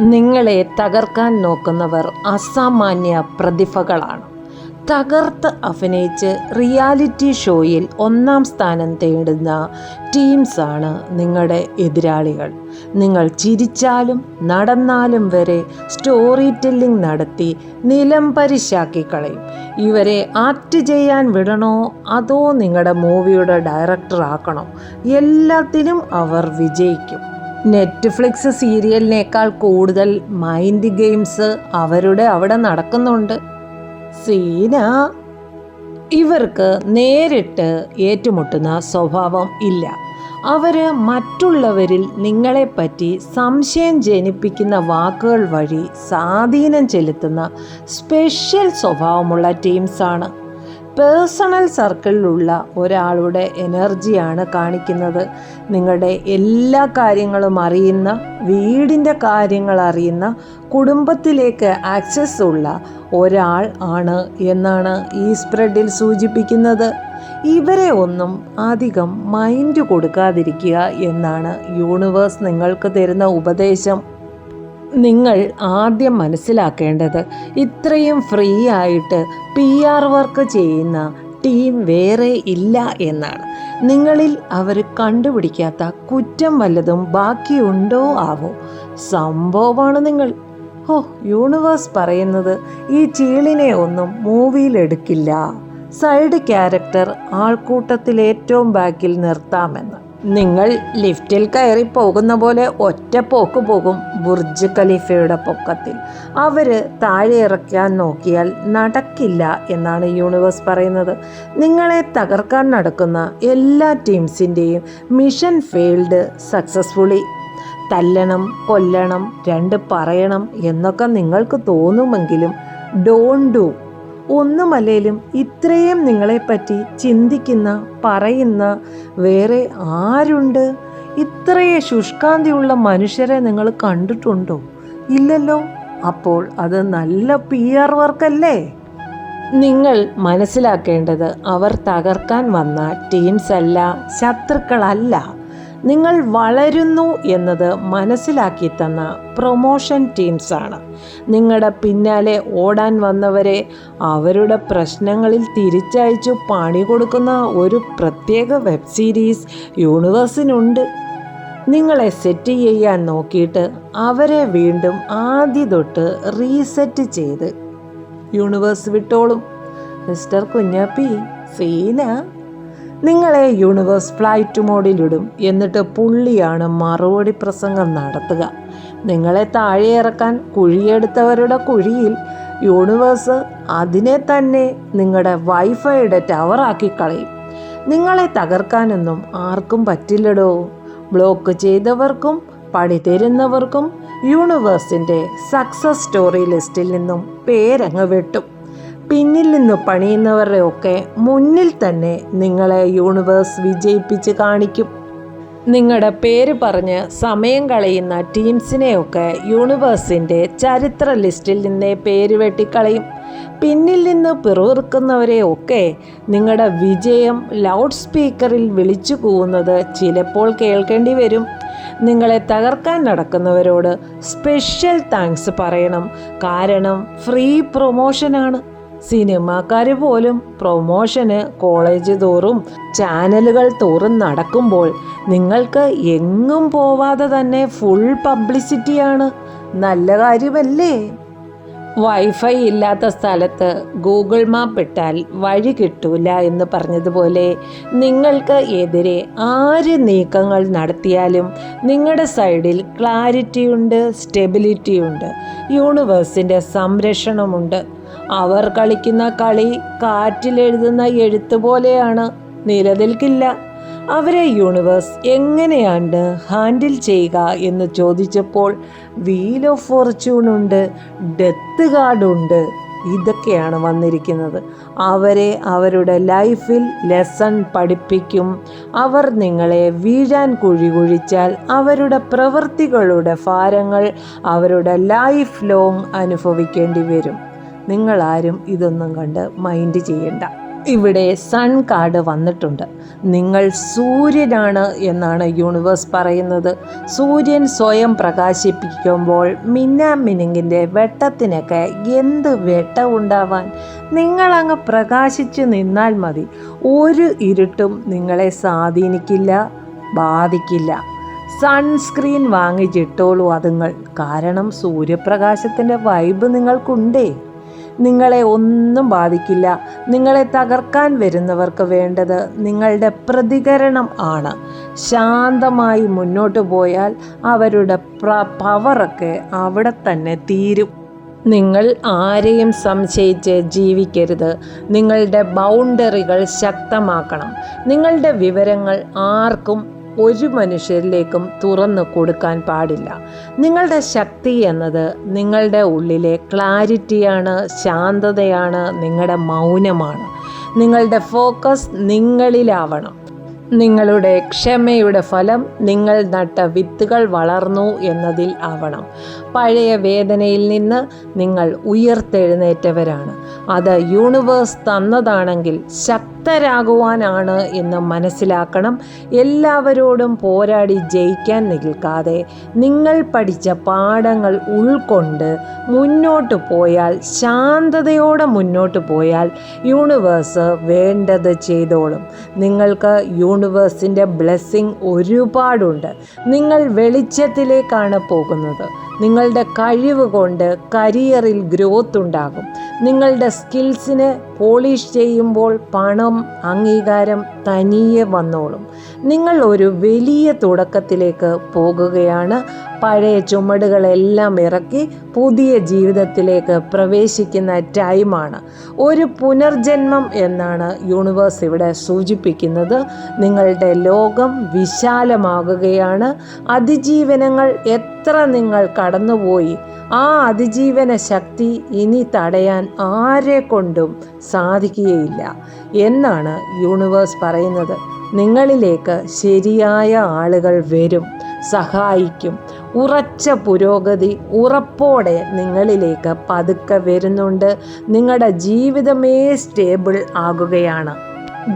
നിങ്ങളെ തകർക്കാൻ നോക്കുന്നവർ അസാമാന്യ പ്രതിഭകളാണ്. തകർത്ത് അഭിനയിച്ച് റിയാലിറ്റി ഷോയിൽ ഒന്നാം സ്ഥാനം തേടുന്ന ടീംസാണ് നിങ്ങളുടെ എതിരാളികൾ. നിങ്ങൾ ചിരിച്ചാലും നടന്നാലും വരെ സ്റ്റോറി ടെല്ലിംഗ് നടത്തി നിലംപരിശാക്കി കളയും. ഇവരെ ആക്ട് ചെയ്യാൻ വിടണോ? അതോ നിങ്ങളുടെ മൂവിയുടെ ഡയറക്ടറാക്കണോ എല്ലാത്തിനും അവർ വിജയിക്കും. നെറ്റ്ഫ്ലിക്സ് സീരിയലിനേക്കാൾ കൂടുതൽ മൈൻഡ് ഗെയിംസ് അവരുടെ അവിടെ നടക്കുന്നുണ്ട്. സീന ഇവർക്ക് നേരിട്ട് ഏറ്റുമുട്ടുന്ന സ്വഭാവം ഇല്ല. അവർ മറ്റുള്ളവരിൽ നിങ്ങളെപ്പറ്റി സംശയം ജനിപ്പിക്കുന്ന വാക്കുകൾ വഴി സ്വാധീനം ചെലുത്തുന്ന സ്പെഷ്യൽ സ്വഭാവമുള്ള ടീംസാണ്. പേഴ്സണൽ സർക്കിളിലുള്ള ഒരാളുടെ എനർജിയാണ് കാണിക്കുന്നത്. നിങ്ങളുടെ എല്ലാ കാര്യങ്ങളും അറിയുന്ന വീടിന്റെ കാര്യങ്ങൾ അറിയുന്ന കുടുംബത്തിലേക്ക് ആക്സസ് ഉള്ള ഒരാൾ ആണ് എന്നാണ് ഈ സ്പ്രെഡിൽ സൂചിപ്പിക്കുന്നത്. ഇവരെ ഒന്നും അധികം മൈൻഡ് കൊടുക്കാതിരിക്കുക എന്നാണ് യൂണിവേഴ്സ് നിങ്ങൾക്ക് തരുന്ന ഉപദേശം. നിങ്ങൾ ആദ്യം മനസ്സിലാക്കേണ്ടത് ഇത്രയും ഫ്രീ ആയിട്ട് പി ആർ വർക്ക് ചെയ്യുന്ന ടീം വേറെ ഇല്ല എന്നാണ്. നിങ്ങളിൽ അവർ കണ്ടുപിടിക്കാത്ത കുറ്റം വല്ലതും ബാക്കിയുണ്ടോ ആവോ? സംഭവമാണ് നിങ്ങൾ. ഓ യൂണിവേഴ്സ് പറയുന്നത് ഈ ചീളിനെ ഒന്നും മൂവിയിലെടുക്കില്ല സൈഡ് ക്യാരക്ടർ ആൾക്കൂട്ടത്തിൽ ഏറ്റവും ബാക്കിൽ നിർത്താമെന്ന്. നിങ്ങൾ ലിഫ്റ്റിൽ കയറി പോകുന്ന പോലെ ഒറ്റ പോക്ക് പോകും ബുർജ് ഖലീഫയുടെ പൊക്കത്തിൽ. അവർ താഴെ ഇറക്കാൻ നോക്കിയാൽ നടക്കില്ല എന്നാണ് യൂണിവേഴ്സ് പറയുന്നത്. നിങ്ങളെ തകർക്കാൻ നടക്കുന്ന എല്ലാ ടീംസിന്റെയും മിഷൻ ഫെയിൽഡ് സക്സസ്ഫുള്ളി. തല്ലണം കൊല്ലണം രണ്ട് പറയണം എന്നൊക്കെ നിങ്ങൾക്ക് തോന്നുമെങ്കിലും ഡോൺ ഡു ഒന്നുമല്ലേലും ഇത്രയും നിങ്ങളെപ്പറ്റി ചിന്തിക്കുന്ന പറയുന്ന വേറെ ആരുണ്ട്? ഇത്രയെ ശുഷ്കാന്തിയുള്ള മനുഷ്യരെ നിങ്ങൾ കണ്ടിട്ടുണ്ടോ? ഇല്ലല്ലോ. അപ്പോൾ അത് നല്ല പി ആർ വർക്കല്ലേ? നിങ്ങൾ മനസ്സിലാക്കേണ്ടത് അവർ തകർക്കാൻ വന്ന ടീംസ് അല്ല ശത്രുക്കളല്ല. നിങ്ങൾ വളരുന്നു എന്നത് മനസ്സിലാക്കി തന്ന പ്രൊമോഷൻ ടീംസാണ്. നിങ്ങളുടെ പിന്നാലെ ഓടാൻ വന്നവരെ അവരുടെ പ്രശ്നങ്ങളിൽ തിരിച്ചയച്ചു പണി കൊടുക്കുന്ന ഒരു പ്രത്യേക വെബ് സീരീസ് യൂണിവേഴ്സിനുണ്ട്. നിങ്ങളെ സെറ്റ് ചെയ്യാൻ നോക്കിയിട്ട് അവരെ വീണ്ടും ആദ്യ തൊട്ട് റീസെറ്റ് ചെയ്ത്. യൂണിവേഴ്സ് വിട്ടോളും. മിസ്റ്റർ കുഞ്ഞാപ്പി സീന നിങ്ങളെ യൂണിവേഴ്സ് ഫ്ലൈറ്റ് മോഡിലിടും എന്നിട്ട് പുള്ളിയാണ് മറുപടി പ്രസംഗം നടത്തുക. നിങ്ങളെ താഴെ ഇറക്കാൻ കുഴിയെടുത്തവരുടെ കുഴിയിൽ യൂണിവേഴ്സ് അതിനെ തന്നെ നിങ്ങളുടെ വൈഫൈയുടെ ടവറാക്കി കളയും. നിങ്ങളെ തകർക്കാനൊന്നും ആർക്കും പറ്റില്ലടോ. ബ്ലോക്ക് ചെയ്തവർക്കും പണി തരുന്നവർക്കും യൂണിവേഴ്സിന്റെ സക്സസ് സ്റ്റോറി ലിസ്റ്റിൽ നിന്നും പേരങ്ങ് വെട്ടും. പിന്നിൽ നിന്ന് പണിയുന്നവരുടെ ഒക്കെ മുന്നിൽ തന്നെ നിങ്ങളെ യൂണിവേഴ്സ് വിജയിപ്പിച്ച് കാണിക്കും. നിങ്ങളുടെ പേര് പറഞ്ഞ് സമയം കളയുന്ന ടീംസിനെയൊക്കെ യൂണിവേഴ്സിന്റെ ചരിത്ര ലിസ്റ്റിൽ നിന്നേ പേര് വെട്ടിക്കളയും. പിന്നിൽ നിന്ന് പിറുവിറുക്കുന്നവരെയൊക്കെ നിങ്ങളുടെ വിജയം ലൗഡ് സ്പീക്കറിൽ വിളിച്ചു കൂവുന്നത് ചിലപ്പോൾ കേൾക്കേണ്ടി വരും. നിങ്ങളെ തകർക്കാൻ നടക്കുന്നവരോട് സ്പെഷ്യൽ താങ്ക്സ് പറയണം. കാരണം ഫ്രീ പ്രൊമോഷനാണ് സിനിമാക്കാർ പോലും പ്രൊമോഷന് കോളേജ് തോറും ചാനലുകൾ തോറും നടക്കുമ്പോൾ നിങ്ങൾക്ക് എങ്ങും പോവാതെ തന്നെ ഫുൾ പബ്ലിസിറ്റിയാണ് നല്ല കാര്യമല്ലേ? വൈഫൈ ഇല്ലാത്ത സ്ഥലത്ത് ഗൂഗിൾ മാപ്പ് ഇട്ടാൽ വഴി കിട്ടൂല എന്ന് പറഞ്ഞതുപോലെ നിങ്ങൾക്ക് എതിരെ ആര് നീക്കങ്ങൾ നടത്തിയാലും നിങ്ങളുടെ സൈഡിൽ ക്ലാരിറ്റിയുണ്ട് സ്റ്റെബിലിറ്റിയുണ്ട് യൂണിവേഴ്സിന്റെ സംരക്ഷണമുണ്ട്. അവർ കളിക്കുന്ന കളി കാറ്റിലെഴുതുന്ന എഴുത്ത് പോലെയാണ് നിലനിൽക്കില്ല. അവരെ യൂണിവേഴ്സ് എങ്ങനെയാണ് ഹാൻഡിൽ ചെയ്യുക എന്ന് ചോദിച്ചപ്പോൾ വീൽ ഓഫ് ഫോർച്യൂൺ ഉണ്ട് ഡെത്ത് കാർഡുണ്ട് ഇതൊക്കെയാണ് വന്നിരിക്കുന്നത്. അവരെ അവരുടെ ലൈഫിൽ ലെസൺ പഠിപ്പിക്കും. അവർ നിങ്ങളെ വീഴാൻ കുഴി കുഴിച്ചാൽ അവരുടെ പ്രവൃത്തികളുടെ ഭാരങ്ങൾ അവരുടെ ലൈഫ് ലോങ് അനുഭവിക്കേണ്ടി വരും. നിങ്ങളാരും ഇതൊന്നും കണ്ട് മൈൻഡ് ചെയ്യണ്ട. ഇവിടെ സൺ കാർഡ് വന്നിട്ടുണ്ട്. നിങ്ങൾ സൂര്യനാണ് എന്നാണ് യൂണിവേഴ്സ് പറയുന്നത്. സൂര്യൻ സ്വയം പ്രകാശിപ്പിക്കുമ്പോൾ മിന്നാമിനുങ്ങിന്റെ വെട്ടത്തിനൊക്കെ എന്ത് വെട്ടമുണ്ടാവാൻ നിങ്ങളങ്ങ് പ്രകാശിച്ചു നിന്നാൽ മതി. ഒരു ഇരുട്ടും നിങ്ങളെ സ്വാധീനിക്കില്ല ബാധിക്കില്ല. സൺസ്ക്രീൻ വാങ്ങിച്ചിട്ടോളൂ അതുങ്ങൾ. കാരണം സൂര്യപ്രകാശത്തിന്റെ വൈബ് നിങ്ങൾക്കുണ്ടേ. നിങ്ങളെ ഒന്നും ബാധിക്കില്ല. നിങ്ങളെ തകർക്കാൻ വരുന്നവർക്ക് വേണ്ടത് നിങ്ങളുടെ പ്രതികരണം ആണ്. ശാന്തമായി മുന്നോട്ട് പോയാൽ അവരുടെ പവറൊക്കെ അവിടെ തന്നെ തീരും. നിങ്ങൾ ആരെയും സംശയിച്ച് ജീവിക്കരുത്. നിങ്ങളുടെ ബൗണ്ടറികൾ ശക്തമാക്കണം. നിങ്ങളുടെ വിവരങ്ങൾ ആർക്കും ഒരു മനുഷ്യരിലേക്കും തുറന്നു കൊടുക്കാൻ പാടില്ല. നിങ്ങളുടെ ശക്തി എന്നത് നിങ്ങളുടെ ഉള്ളിലെ ക്ലാരിറ്റിയാണ് ശാന്തതയാണ് നിങ്ങളുടെ മൗനമാണ്. നിങ്ങളുടെ ഫോക്കസ് നിങ്ങളിലാവണം. നിങ്ങളുടെ ക്ഷമയുടെ ഫലം നിങ്ങൾ നട്ട വിത്തുകൾ വളർന്നു എന്നതിൽ ആവണം. പഴയ വേദനയിൽ നിന്ന് നിങ്ങൾ ഉയർത്തെഴുന്നേറ്റവരാണ്. അത് യൂണിവേഴ്സ് തന്നതാണെങ്കിൽ ശക്തരാകുവാനാണ് എന്ന് മനസ്സിലാക്കണം. എല്ലാവരോടും പോരാടി ജയിക്കാൻ നിൽക്കാതെ നിങ്ങൾ പഠിച്ച പാഠങ്ങൾ ഉൾക്കൊണ്ട് മുന്നോട്ട് പോയാൽ ശാന്തതയോടെ മുന്നോട്ട് പോയാൽ യൂണിവേഴ്സ് വേണ്ടത് ചെയ്തോളും. നിങ്ങൾക്ക് യൂണിവേഴ്സിന്റെ ബ്ലെസ്സിങ് ഒരുപാടുണ്ട്. നിങ്ങൾ വെളിച്ചത്തിലേക്കാണ് പോകുന്നത്. നിങ്ങളുടെ കഴിവ് കൊണ്ട് കരിയറിൽ ഗ്രോത്ത് ഉണ്ടാകും. നിങ്ങളുടെ സ്കിൽസിന് പോളിഷ് ചെയ്യുമ്പോൾ പണം അംഗീകാരം തനിയെ വന്നോളും. നിങ്ങൾ ഒരു വലിയ തുടക്കത്തിലേക്ക് പോകുകയാണ്. പഴയ ചുമടുകളെല്ലാം ഇറക്കി പുതിയ ജീവിതത്തിലേക്ക് പ്രവേശിക്കുന്ന ടൈമാണ് ഒരു പുനർജന്മം എന്നാണ് യൂണിവേഴ്സ് ഇവിടെ സൂചിപ്പിക്കുന്നത്. നിങ്ങളുടെ ലോകം വിശാലമാകുകയാണ്. അതിജീവനങ്ങൾ എത്ര നിങ്ങൾ കടന്നുപോയി. ആ അതിജീവന ശക്തി ഇനി തടയാൻ ആരെ കൊണ്ടും സാധിക്കുകയില്ല എന്നാണ് യൂണിവേഴ്സ് പറയുന്നത്. നിങ്ങളിലേക്ക് ശരിയായ ആളുകൾ വരും സഹായിക്കും. ഉറച്ച പുരോഗതി ഉറപ്പോടെ നിങ്ങളിലേക്ക് പതുക്കെ വരുന്നുണ്ട്. നിങ്ങളുടെ ജീവിതമേ സ്റ്റേബിൾ ആകുകയാണ്.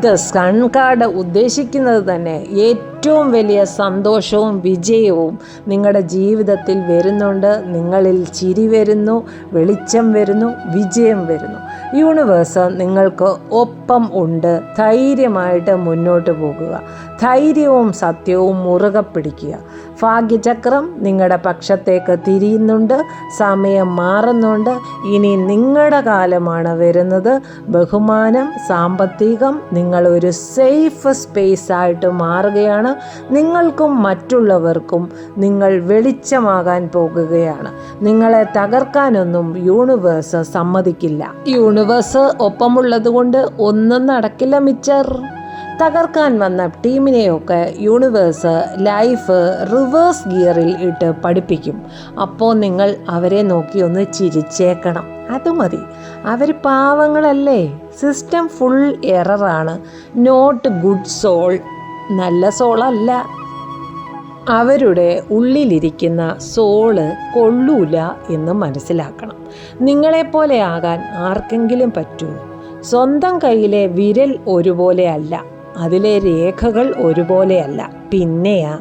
ദ സൺ കാർഡ് ഉദ്ദേശിക്കുന്നത് തന്നെ ഏറ്റവും വലിയ സന്തോഷവും വിജയവും നിങ്ങളുടെ ജീവിതത്തിൽ വരുന്നുണ്ട്. നിങ്ങളിൽ ചിരി വരുന്നു വെളിച്ചം വരുന്നു വിജയം വരുന്നു. യൂണിവേഴ്സ് നിങ്ങൾക്ക് ഒപ്പം ഉണ്ട്. ധൈര്യമായിട്ട് മുന്നോട്ട് പോകുക. ധൈര്യവും സത്യവും മുറുകെ പിടിക്കുക. ഭാഗ്യചക്രം നിങ്ങളുടെ പക്ഷത്തേക്ക് തിരിയുന്നുണ്ട്. സമയം മാറുന്നുണ്ട്. ഇനി നിങ്ങളുടെ കാലമാണ് വരുന്നത്. ബഹുമാനം സാമ്പത്തികം നിങ്ങൾ ഒരു സേഫ് സ്പേസ് ആയിട്ട് മാറുകയാണ്. നിങ്ങൾക്കും മറ്റുള്ളവർക്കും നിങ്ങൾ വെളിച്ചമാകാൻ പോകുകയാണ്. നിങ്ങളെ തകർക്കാനൊന്നും യൂണിവേഴ്സ് സമ്മതിക്കില്ല. യൂണിവേഴ്സ് ഒപ്പമുള്ളത് കൊണ്ട് ഒന്നും നടക്കില്ല മിച്ചർ തകർക്കാൻ വന്ന ടീമിനെയൊക്കെ യൂണിവേഴ്സ് ലൈഫ് റിവേഴ്സ് ഗിയറിൽ ഇട്ട് പഠിപ്പിക്കും. അപ്പോൾ നിങ്ങൾ അവരെ നോക്കി ഒന്ന് ചിരിച്ചേക്കണം. അത് മതി. അവർ പാവങ്ങളല്ലേ? സിസ്റ്റം ഫുൾ എററാണ് നോട്ട് ഗുഡ് സോൾ. നല്ല സോളല്ല അവരുടെ ഉള്ളിലിരിക്കുന്ന സോൾ കൊള്ളൂല എന്ന് മനസ്സിലാക്കണം. നിങ്ങളെപ്പോലെ ആകാൻ ആർക്കെങ്കിലും പറ്റൂ? സ്വന്തം കയ്യിലെ വിരൽ ഒരുപോലെ അല്ല. അതിലെ രേഖകൾ ഒരുപോലെയല്ല. പിന്നെയാ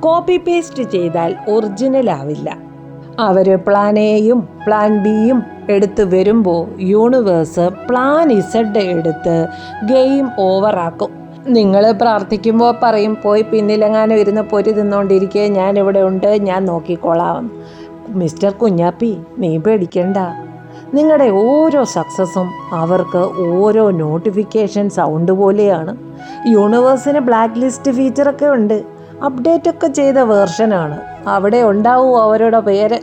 കോപ്പി പേസ്റ്റ് ചെയ്താൽ ഒറിജിനൽ ആവില്ല. അവർ പ്ലാൻ എയും പ്ലാൻ ബിയും എടുത്ത് വരുമ്പോൾ യൂണിവേഴ്സ് പ്ലാൻ ഇസഡ് എടുത്ത് ഗെയിം ഓവറാക്കും നിങ്ങൾ പ്രാർത്ഥിക്കുമ്പോൾ പറയും പോയി പിന്നിലെങ്ങാനും ഇരുന്ന് പൊരി തിന്നുകൊണ്ടിരിക്കുക ഞാനിവിടെ ഉണ്ട് ഞാൻ നോക്കിക്കോളാം. മിസ്റ്റർ കുഞ്ഞാപ്പി നീ പേടിക്കണ്ട. നിങ്ങളുടെ ഓരോ സക്സസ്സും അവർക്ക് ഓരോ നോട്ടിഫിക്കേഷൻ സൗണ്ട് പോലെയാണ്. യൂണിവേഴ്സിന് ബ്ലാക്ക് ലിസ്റ്റ് ഫീച്ചറൊക്കെ ഉണ്ട്. അപ്ഡേറ്റ് ഒക്കെ ചെയ്ത വേർഷനാണ് അവിടെ ഉണ്ടാവും അവരുടെ പേര്.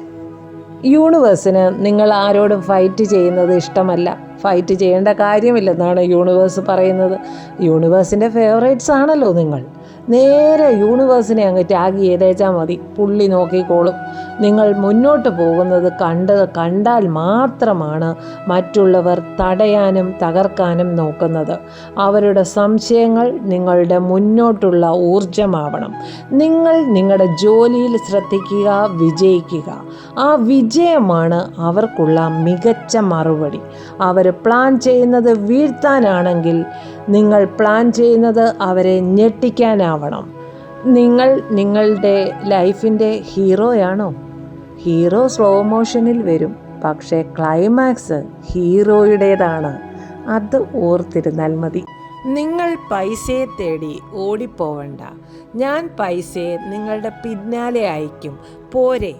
യൂണിവേഴ്സിന് നിങ്ങൾ ആരോടും ഫൈറ്റ് ചെയ്യുന്നത് ഇഷ്ടമല്ല. ഫൈറ്റ് ചെയ്യേണ്ട കാര്യമില്ലെന്നാണ് യൂണിവേഴ്സ് പറയുന്നത്. യൂണിവേഴ്സിന്റെ ഫേവറേറ്റ്സ് ആണല്ലോ നിങ്ങൾ. നേരെ യൂണിവേഴ്സിനെ അങ്ങ് ടാഗ് ചെയ്തേച്ചാൽ മതി. പുള്ളി നോക്കിക്കോളും. നിങ്ങൾ മുന്നോട്ട് പോകുന്നത് കണ്ട് കണ്ടാൽ മാത്രമാണ് മറ്റുള്ളവർ തടയാനും തകർക്കാനും നോക്കുന്നത്. അവരുടെ സംശയങ്ങൾ നിങ്ങളുടെ മുന്നോട്ടുള്ള ഊർജമാവണം നിങ്ങൾ നിങ്ങളുടെ ജോലിയിൽ ശ്രദ്ധിക്കുക വിജയിക്കുക. ആ വിജയമാണ് അവർക്കുള്ള മികച്ച മറുപടി. അവർ പ്ലാൻ ചെയ്യുന്നത് വീഴ്ത്താനാണെങ്കിൽ നിങ്ങൾ പ്ലാൻ ചെയ്യുന്നത് അവരെ ഞെട്ടിക്കാനാവണം. നിങ്ങൾ നിങ്ങളുടെ ലൈഫിന്റെ ഹീറോയാണോ ഹീറോ സ്ലോ മോഷനിൽ വരും. പക്ഷേ ക്ലൈമാക്സ് ഹീറോയുടേതാണ് അത് ഓർത്തിരുന്നാൽ മതി. നിങ്ങൾ പൈസയെ തേടി ഓടിപ്പോവണ്ട. ഞാൻ പൈസയെ നിങ്ങളുടെ പിന്നാലെ അയക്കും പോരെ.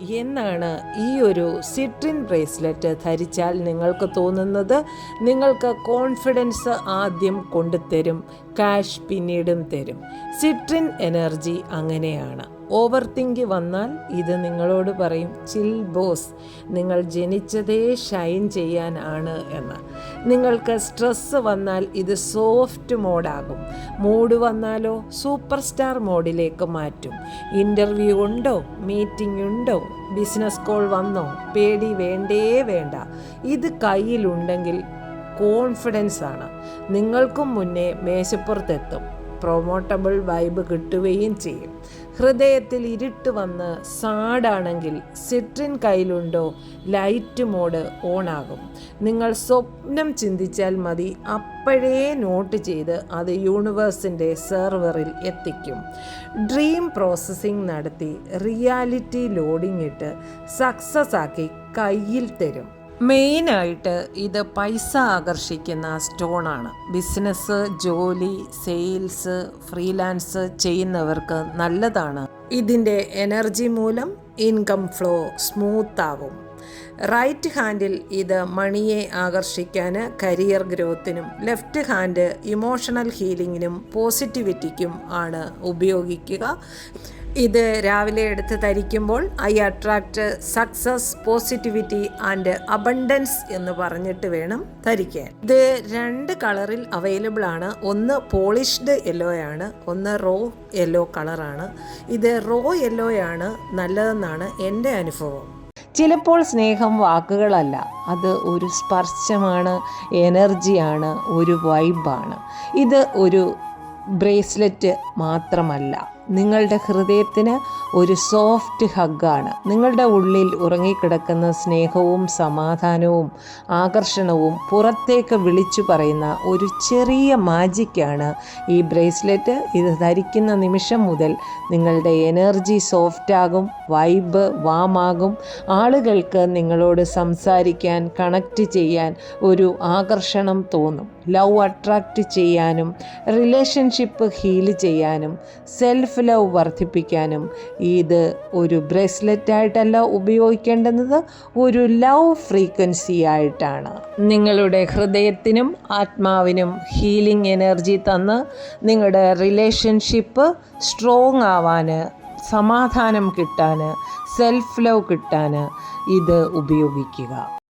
എന്നാണ് ഈ ഒരു സിട്രിൻ ബ്രേസ്ലെറ്റ് ധരിച്ചാൽ നിങ്ങൾക്ക് തോന്നുന്നത്. നിങ്ങൾക്ക് കോൺഫിഡൻസ് ആദ്യം കൊണ്ടുതരും കാഷ് പിന്നീടും തരും. സിട്രിൻ എനർജി അങ്ങനെയാണ്. ഓവർ തിങ്ക് വന്നാൽ ഇത് നിങ്ങളോട് പറയും ചിൽ ബോസ് നിങ്ങൾ ജനിച്ചതേ ഷൈൻ ചെയ്യാനാണ് എന്ന്. നിങ്ങൾക്ക് സ്ട്രെസ്സ് വന്നാൽ ഇത് സോഫ്റ്റ് മോഡാകും മൂഡ് വന്നാലോ സൂപ്പർ സ്റ്റാർ മോഡിലേക്ക് മാറ്റും. ഇന്റർവ്യൂ ഉണ്ടോ? മീറ്റിംഗ് ഉണ്ടോ? ബിസിനസ് കോൾ വന്നോ? പേടി വേണ്ടേ വേണ്ട. ഇത് കയ്യിലുണ്ടെങ്കിൽ കോൺഫിഡൻസ് ആണ്. നിങ്ങൾക്കും മുന്നേ മേശപ്പുറത്തെത്തും. പ്രൊമോട്ടബിൾ വൈബ് കിട്ടുകയും ചെയ്യും. ഹൃദയത്തിൽ ഇരുട്ട് വന്ന് സാഡാണെങ്കിൽ സിട്രിൻ കയ്യിലുണ്ടോ? ലൈറ്റ് മോഡ് ഓണാകും. നിങ്ങൾ സ്വപ്നം ചിന്തിച്ചാൽ മതി. അപ്പോഴേ നോട്ട് ചെയ്ത് അത് യൂണിവേഴ്സിന്റെ സെർവറിൽ എത്തിക്കും. ഡ്രീം പ്രോസസ്സിംഗ് നടത്തി റിയാലിറ്റി ലോഡിംഗ് ഇട്ട് സക്സസ് ആക്കി കയ്യിൽ തരും. മെയിനായിട്ട് ഇത് പൈസ ആകർഷിക്കുന്ന സ്റ്റോണാണ്. ബിസിനസ് ജോലി സെയിൽസ് ഫ്രീലാൻസ് ചെയ്യുന്നവർക്ക് നല്ലതാണ്. ഇതിന്റെ എനർജി മൂലം ഇൻകം ഫ്ലോ സ്മൂത്ത് ആവും റൈറ്റ് ഹാൻഡിൽ ഇത് മണിയെ ആകർഷിക്കാൻ കരിയർ ഗ്രോത്തിനും ലെഫ്റ്റ് ഹാൻഡ് ഇമോഷണൽ ഹീലിങ്ങിനും പോസിറ്റിവിറ്റിക്കും ആണ് ഉപയോഗിക്കുക. ഇത് രാവിലെ എടുത്ത് ധരിക്കുമ്പോൾ I attract success positivity and abundance എന്ന് പറഞ്ഞിട്ട് വേണം ധരിക്കാൻ ഇത് രണ്ട് കളറിൽ അവൈലബിൾ ആണ്. ഒന്ന് പോളിഷ്ഡ് യെല്ലോ ആണ് ഒന്ന് റോ യെല്ലോ കളറാണ്. ഇത് റോ യെല്ലോ ആണ് നല്ലതെന്നാണ് എന്റെ അനുഭവം. ചിലപ്പോൾ സ്നേഹം വാക്കുകളല്ല. അത് ഒരു സ്പർശമാണ് എനർജിയാണ് ഒരു വൈബാണ്. ഇത് ഒരു ബ്രേസ്ലെറ്റ് മാത്രമല്ല. നിങ്ങളുടെ ഹൃദയത്തിന് ഒരു സോഫ്റ്റ് ഹഗ്ഗാണ് നിങ്ങളുടെ ഉള്ളിൽ ഉറങ്ങിക്കിടക്കുന്ന സ്നേഹവും സമാധാനവും ആകർഷണവും പുറത്തേക്ക് വിളിച്ചു പറയുന്ന ഒരു ചെറിയ മാജിക്കാണ് ഈ ബ്രേസ്ലെറ്റ്. ഇത് ധരിക്കുന്ന നിമിഷം മുതൽ നിങ്ങളുടെ എനർജി സോഫ്റ്റാകും വൈബ് വാമാകും. ആളുകൾക്ക് നിങ്ങളോട് സംസാരിക്കാൻ കണക്റ്റ് ചെയ്യാൻ ഒരു ആകർഷണം തോന്നും. ലവ് അട്രാക്റ്റ് ചെയ്യാനും റിലേഷൻഷിപ്പ് ഹീൽ ചെയ്യാനും സെൽഫ് ലവ് വർദ്ധിപ്പിക്കാനും ഇത് ഒരു ബ്രേസ്ലെറ്റ് ആയിട്ടല്ല ഉപയോഗിക്കേണ്ടുന്നത് ഒരു ലവ് ഫ്രീക്വൻസി ആയിട്ടാണ്. നിങ്ങളുടെ ഹൃദയത്തിനും ആത്മാവിനും ഹീലിംഗ് എനർജി തന്ന് നിങ്ങളുടെ റിലേഷൻഷിപ്പ് സ്ട്രോങ് ആവാൻ സമാധാനം കിട്ടാൻ സെൽഫ് ലവ് കിട്ടാൻ ഇത് ഉപയോഗിക്കുക.